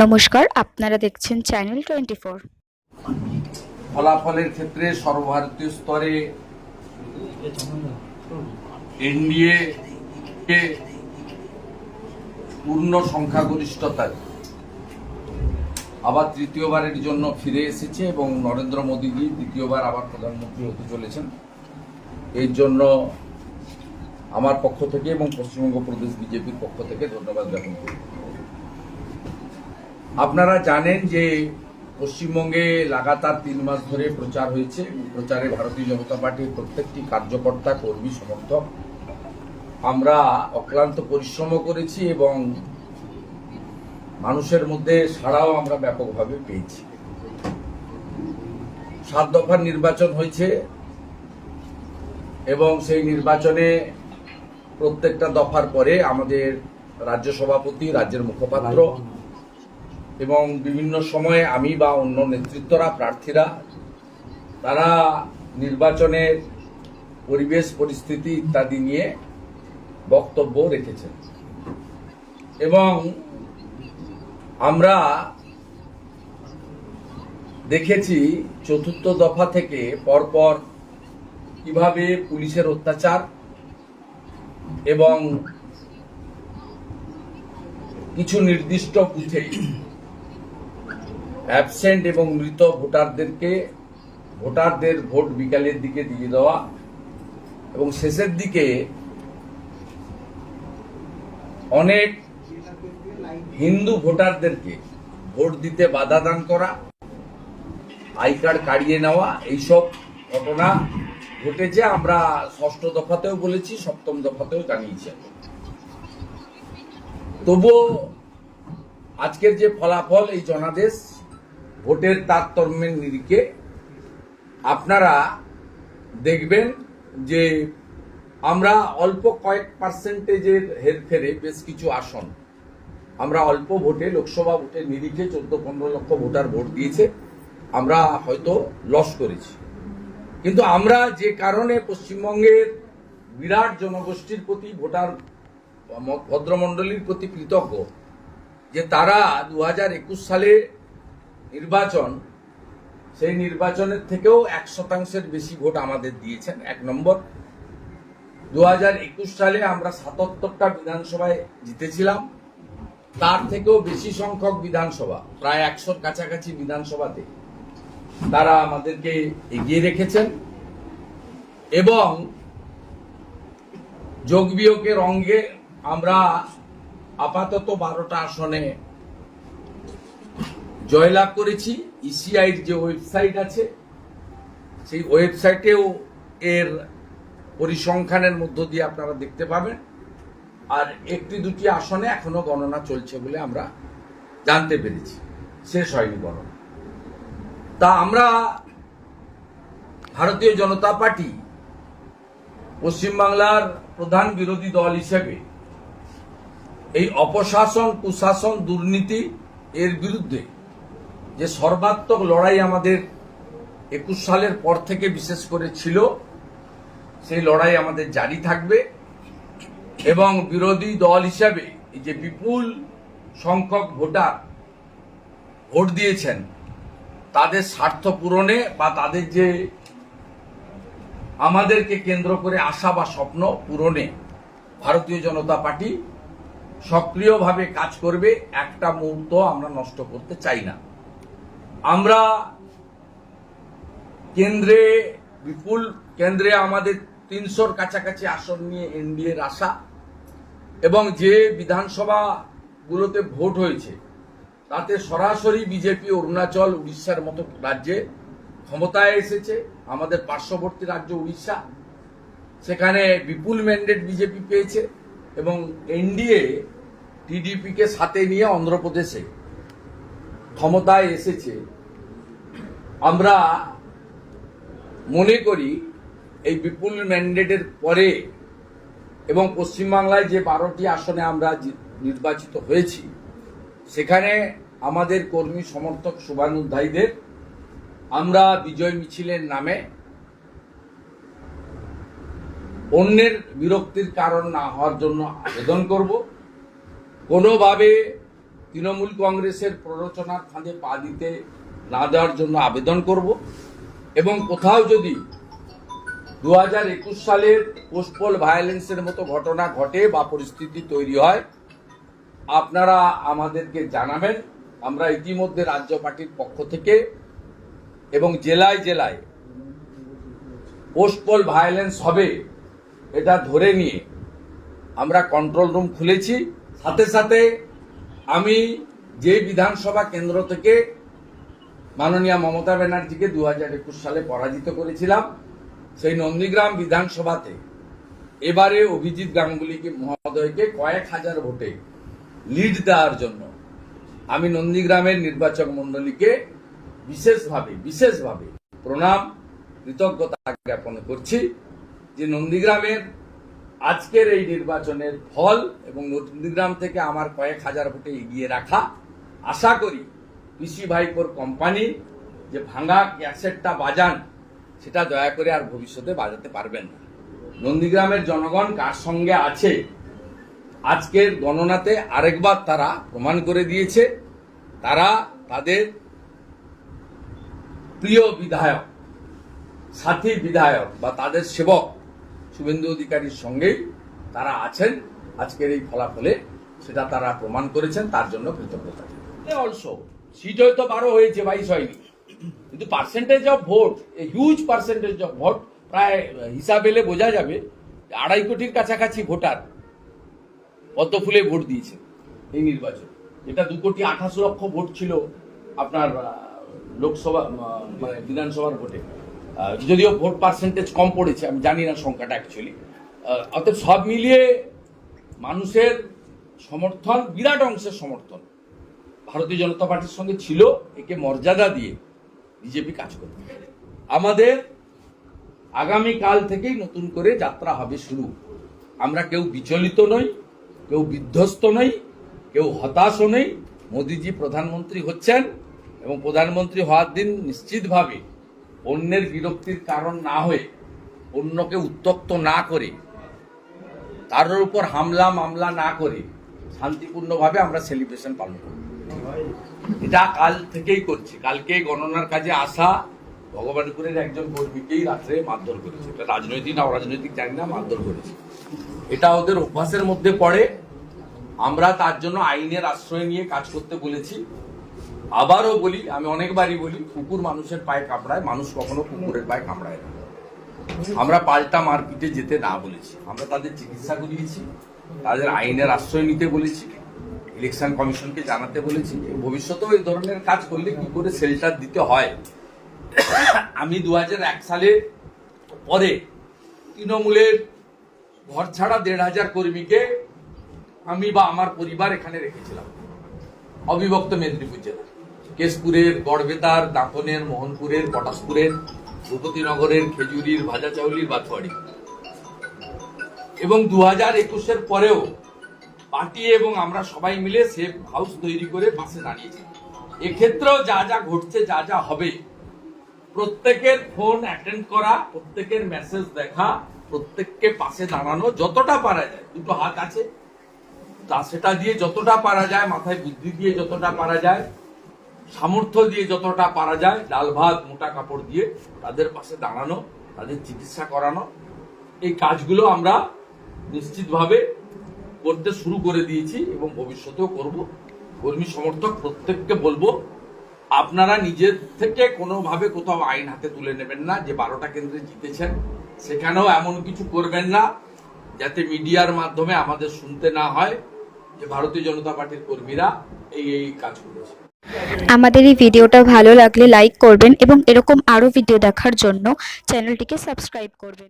নমস্কার, আপনারা দেখছেন চ্যানেল টোয়েন্টি ফোর ফলাফলের ক্ষেত্রে সর্বভারতীয় স্তরে এনডিএ পূর্ণ সংখ্যাগরিষ্ঠতায় আবার তৃতীয়বারের জন্য ফিরে এসেছে এবং নরেন্দ্র মোদীজি দ্বিতীয়বার আবার প্রধানমন্ত্রী হতে চলেছেন। এর জন্য আমার পক্ষ থেকে এবং পশ্চিমবঙ্গ প্রদেশ বিজেপির পক্ষ থেকে ধন্যবাদ জ্ঞাপন করি। আপনারা জানেন যে পশ্চিমবঙ্গে লাগাতার তিন মাস ধরে প্রচার হয়েছে। প্রচারে ভারতীয় জনতা পার্টির প্রত্যেকটি কার্যকর্তা, কর্মী, সমর্থক। আমরা অক্লান্ত পরিশ্রম করেছি এবং মানুষের মধ্যে সাড়াও আমরা ব্যাপকভাবে পেয়েছি। সাত দফার নির্বাচন হয়েছে এবং সেই নির্বাচনে প্রত্যেকটা দফার পরে আমাদের রাজ্য সভাপতি, রাজ্যের মুখপাত্র এবং বিভিন্ন সময়ে আমি বা অন্য নেতৃত্বরা, প্রার্থীরা, তারা নির্বাচনের পরিবেশ, পরিস্থিতি ইত্যাদি নিয়ে বক্তব্য রেখেছেন। এবং আমরা দেখেছি চতুর্থ দফা থেকে পরপর কীভাবে পুলিশের অত্যাচার এবং কিছু নির্দিষ্ট বুথে অ্যাবসেন্ট এবং মৃত ভোটারদেরকে ভোটারদের ভোট বিকালের দিকে দিয়ে দেওয়া এবং শেষের দিকে অনেক হিন্দু ভোটারদেরকে ভোট দিতে বাধা দান করা, আই কার্ড কাড়িয়ে নেওয়া, এইসব ঘটনা ঘটেছে, আমরা ষষ্ঠ দফাতেও বলেছি, সপ্তম দফাতেও জানিয়েছি। তবুও আজকের যে ফলাফল এই জনাদেশ ভোটের তারতম্যের নিরিখে আপনারা দেখবেন যে আমরা অল্প কয়েক পার্সেন্টেজের হেরফেরে বেশ কিছু আসন। আমরা অল্প ভোটে, লোকসভা ভোটের নিরিখে চোদ্দ, পনেরো লক্ষ ভোটার ভোট দিয়েছে। আমরা হয়তো লস করেছি। কিন্তু আমরা যে কারণে পশ্চিমবঙ্গের বিরাট জনগোষ্ঠীর প্রতি, ভোটার ভদ্রমণ্ডলীর প্রতি কৃতজ্ঞ, যে তারা দু হাজার একুশ সালে নির্বাচন, সেই নির্বাচনের থেকেও এক শতাংশের বেশি ভোট আমাদের দিয়েছেন, এক নম্বর। দু হাজার একুশ সালে আমরা সাতাত্তরটা বিধানসভায় জিতেছিলাম, তার থেকেও বেশি সংখ্যক বিধানসভা, প্রায় একশোর কাছাকাছি বিধানসভাতে তারা আমাদেরকে এগিয়ে রেখেছেন এবং যোগ বিয়োগের অঙ্গে আমরা আপাতত বারোটা আসনে জয়লাভ করেছি। ইসিআইর যে ওয়েবসাইট আছে, সেই ওয়েবসাইটেও এর পরিসংখ্যানের মধ্য দিয়ে আপনারা দেখতে পাবেন। আর একটি দুটি আসনে এখনও গণনা চলছে বলে আমরা জানতে পেরেছি। শেষ হয়নি গণনা। তা আমরা ভারতীয় জনতা পার্টি পশ্চিমবাংলার প্রধান বিরোধী দল হিসেবে এই অপশাসন, কুশাসন, দুর্নীতি এর বিরুদ্ধে যে সর্বাত্মক লড়াই আমাদের একুশ সালের পর থেকে বিশেষ করে ছিল, সেই লড়াই আমাদের জারি থাকবে এবং বিরোধী দল হিসাবে যে বিপুল সংখ্যক ভোটার ভোট দিয়েছেন, তাদের স্বার্থ পূরণে বা তাদের যে আমাদেরকে কেন্দ্র করে আশা বা স্বপ্ন পূরণে ভারতীয় জনতা পার্টি সক্রিয়ভাবে কাজ করবে, একটা মুহূর্ত আমরা নষ্ট করতে চাই না। আমরা কেন্দ্রে, বিপুল কেন্দ্রে আমাদের তিনশোর কাছাকাছি আসন নিয়ে এনডিএর আশা এবং যে বিধানসভাগুলোতে ভোট হয়েছে, তাতে সরাসরি বিজেপি, অরুণাচল, উড়িষ্যার মতো রাজ্যে ক্ষমতায় এসেছে, আমাদের পার্শ্ববর্তী রাজ্য উড়িষ্যা। সেখানে বিপুল ম্যান্ডেট বিজেপি পেয়েছে এবং এনডিএ টিডিপিকে সাথে নিয়ে অন্ধ্রপ্রদেশে ক্ষমতায় এসেছে। আমরা মনে করি এই বিপুল ম্যান্ডেটের পরে এবং পশ্চিমবাংলায় যে বারোটি আসনে আমরা নির্বাচিত হয়েছি, সেখানে আমাদের কর্মী সমর্থক শুভানুধ্যায়ীদের আমরা বিজয় মিছিলের নামে অন্যের বিরক্তির কারণ না হওয়ার জন্য আবেদন করব। কোনোভাবে তৃণমূল কংগ্রেসের প্ররোচনার ফাঁদে পা দিতে না দেওয়ার জন্য আবেদন করব এবং কোথাও যদি দু হাজার একুশ সালের পোস্টপোল ভায়োলেন্সের মতো ঘটনা ঘটে বা পরিস্থিতি তৈরি হয়, আপনারা আমাদেরকে জানাবেন। আমরা ইতিমধ্যে রাজ্য পার্টির পক্ষ থেকে এবং জেলায় জেলায় পোস্টপোল ভায়োলেন্স হবে এটা ধরে নিয়ে আমরা কন্ট্রোল রুম খুলেছি। সাথে সাথে আমি যে বিধানসভা কেন্দ্র থেকে মাননীয় মমতা ব্যানার্জিকে দু হাজার একুশ সালে পরাজিত করেছিলাম সেই নন্দীগ্রাম বিধানসভাতে। এবারে অভিজিৎ গাঙ্গুলিকে, মহোদয়কে কয়েক হাজার ভোটে লিড দেওয়ার জন্য আমি নন্দীগ্রামের নির্বাচক মণ্ডলীকে বিশেষভাবে বিশেষভাবে প্রণাম, কৃতজ্ঞতা জ্ঞাপন করছি যে নন্দীগ্রামের আজকের এই নির্বাচনের ফল এবং নন্দীগ্রাম থেকে আমার কয়েক হাজার ভোটে এগিয়ে রাখা আশা করি পিসি ভাইপোর কোম্পানি যে ভাঙা ক্যাসেটটা বাজান, সেটা দয়া করে আর ভবিষ্যতে বাজাতে পারবেন না। নন্দীগ্রামের জনগণ কার সঙ্গে আছে? আজকের গণনাতে আরেকবার তারা প্রমাণ করে দিয়েছে, তারা তাদের প্রিয় বিধায়ক, সাথী বিধায়ক বা তাদের সেবক শুভেন্দু অধিকারীর সঙ্গেই তারা আছেন। আজকের এই ফলাফলে সেটা তারা প্রমাণ করেছেন, তার জন্য কৃতজ্ঞতা অলসো সিট হয়তো বারো হয়েছে, বাইশ হয়নি। কিন্তু percentage of vote huge percentage of vote প্রায় হিসাব এলে বোঝা যাবে আড়াই কোটির কাছাকাছি ভোটার পদ্ম ফুলে ভোট দিয়েছে এই নির্বাচন। এটা দু কোটি আঠাশ লক্ষ ভোট ছিল আপনার লোকসভা মানে বিধানসভার ভোটে। যদিও ভোট পার্সেন্টেজ কম পড়েছে, আমি জানি না সংখ্যাটা অ্যাকচুয়ালি অর্থাৎ সব মিলিয়ে মানুষের সমর্থন, বিরাট অংশের সমর্থন। ভারতীয় জনতা পার্টির সঙ্গে ছিল, একে মর্যাদা দিয়ে বিজেপি কাজ করবে। আমাদের আগামী কাল থেকেই নতুন করে যাত্রা হবে শুরু। আমরা কেউ বিচলিত নই, কেউ বিধ্বস্ত নই, কেউ হতাশও নেই। মোদিজি প্রধানমন্ত্রী হচ্ছেন এবং প্রধানমন্ত্রী হওয়ার দিন নিশ্চিতভাবে অন্যের বিরক্তির কারণ না হয়ে, অন্যকে উত্তক্ত না করে তার উপর হামলা মামলা না করে শান্তিপূর্ণভাবে আমরা সেলিব্রেশন পালন করব। এটা কাল থেকেই করছে। কালকে গণনার কাজে আসা ভগবানপুরের একজন কর্মীকেই রাত্রে মারধর করেছে। এটা রাজনৈতিক না অরাজনৈতিক জানি না, মারধর করেছে। এটা ওদের অভ্যাসের মধ্যে পড়ে। আমরা তার জন্য আইনের আশ্রয় নিয়ে কাজ করতে বলেছি। আবারও বলি, আমি অনেকবারই বলি, কুকুর মানুষের পায়ে কামড়ায়, মানুষ কখনো কুকুরের পায়ে কামড়ায় না। আমরা পাল্টা মারপিটে যেতে না বলেছি। আমরা তাদের চিকিৎসা করিয়েছি, তাদের আইনের আশ্রয় নিতে বলেছি। ইলেকশন কমিশনকে জানাতে বলেছি ভবিষ্যতেও এই ধরনের কাজ করলে কি করে শেল্টার দিতে হয়। আমি দু সালে পরে তৃণমূলের ঘর ছাড়া দেড় হাজার কর্মীকে আমি বা আমার পরিবার এখানে রেখেছিলাম। অবিভক্ত মেদিনীপুর জেলা কেশপুরের, গড়বেতার, দাঁতনের, মোহনপুরের, পটাশপুরের, ভূপতিনগরের, খেজুরির ভাজাচাউলির বাথুয়াড়ি এবং দু হাজার একুশের পরেও পার্টি এবং আমরা সবাই মিলে সেফ হাউস তৈরি করে পাশে দাঁড়িয়েছি। এক্ষেত্রেও যা যা ঘটছে, যা যা হবে, প্রত্যেকের ফোন অ্যাটেন্ড করা, প্রত্যেকের মেসেজ দেখা, প্রত্যেককে পাশে দাঁড়ানো, যতটা পারা যায়, দুটো হাত আছে। তা সেটা দিয়ে যতটা পারা যায়, মাথায় বুদ্ধি দিয়ে যতটা পারা যায়, সামর্থ্য দিয়ে যতটা পারা যায় ডাল ভাত, মোটা কাপড় দিয়ে তাদের পাশে দাঁড়ানো, তাদের চিকিৎসা করানো, এই কাজগুলো আমরা নিশ্চিতভাবে করতে শুরু করে দিয়েছি এবং ভবিষ্যতেও করব। কর্মী সমর্থক প্রত্যেককে বলব, আপনারা নিজের থেকে কোনোভাবে কোথাও আইন হাতে তুলে নেবেন না যে বারোটা কেন্দ্রে জিতেছেন। সেখানেও এমন কিছু করবেন না, যাতে মিডিয়ার মাধ্যমে আমাদের শুনতে না হয় যে ভারতীয় জনতা পার্টির কর্মীরা এই এই কাজ করেছে আমাদের এই ভিডিওটা ভালো লাগলে লাইক করবেন এবং এরকম আরও ভিডিও দেখার জন্য চ্যানেলটিকে সাবস্ক্রাইব করবেন।